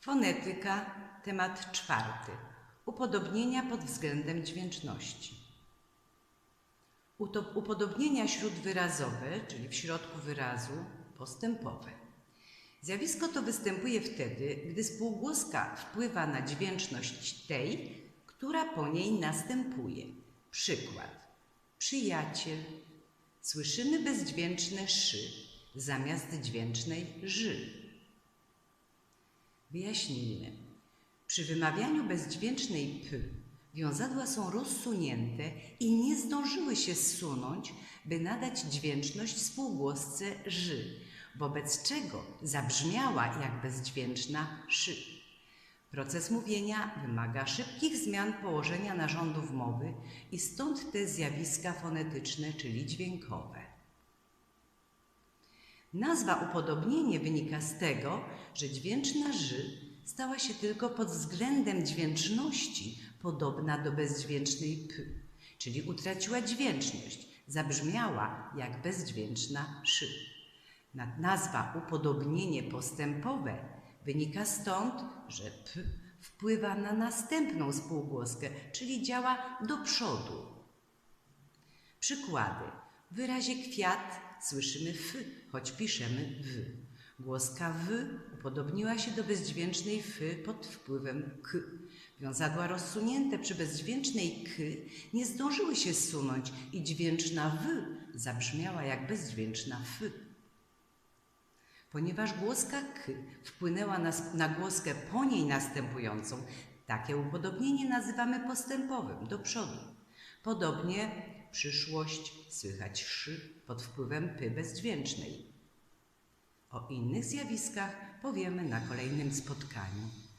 Fonetyka, temat czwarty. Upodobnienia pod względem dźwięczności. Upodobnienia śródwyrazowe, czyli w środku wyrazu, postępowe. Zjawisko to występuje wtedy, gdy spółgłoska wpływa na dźwięczność tej, która po niej następuje. Przykład. Przyjaciel. Słyszymy bezdźwięczne szy zamiast dźwięcznej ży. Wyjaśnijmy. Przy wymawianiu bezdźwięcznej p wiązadła są rozsunięte i nie zdążyły się zsunąć, by nadać dźwięczność spółgłosce ży, wobec czego zabrzmiała jak bezdźwięczna szy. Proces mówienia wymaga szybkich zmian położenia narządów mowy i stąd te zjawiska fonetyczne, czyli dźwiękowe. Nazwa upodobnienie wynika z tego, że dźwięczna ży stała się tylko pod względem dźwięczności podobna do bezdźwięcznej p, czyli utraciła dźwięczność, zabrzmiała jak bezdźwięczna szy. Na- Nazwa upodobnienie postępowe wynika stąd, że p wpływa na następną spółgłoskę, czyli działa do przodu. Przykłady. W wyrazie kwiat słyszymy f, choć piszemy w. Głoska w upodobniła się do bezdźwięcznej f pod wpływem k. Wiązadła rozsunięte przy bezdźwięcznej k nie zdążyły się zsunąć i dźwięczna w zabrzmiała jak bezdźwięczna f. Ponieważ głoska k wpłynęła na, na głoskę po niej następującą, takie upodobnienie nazywamy postępowym, do przodu. Podobnie przyszłość słychać szy pod wpływem py bezdźwięcznej. O innych zjawiskach powiemy na kolejnym spotkaniu.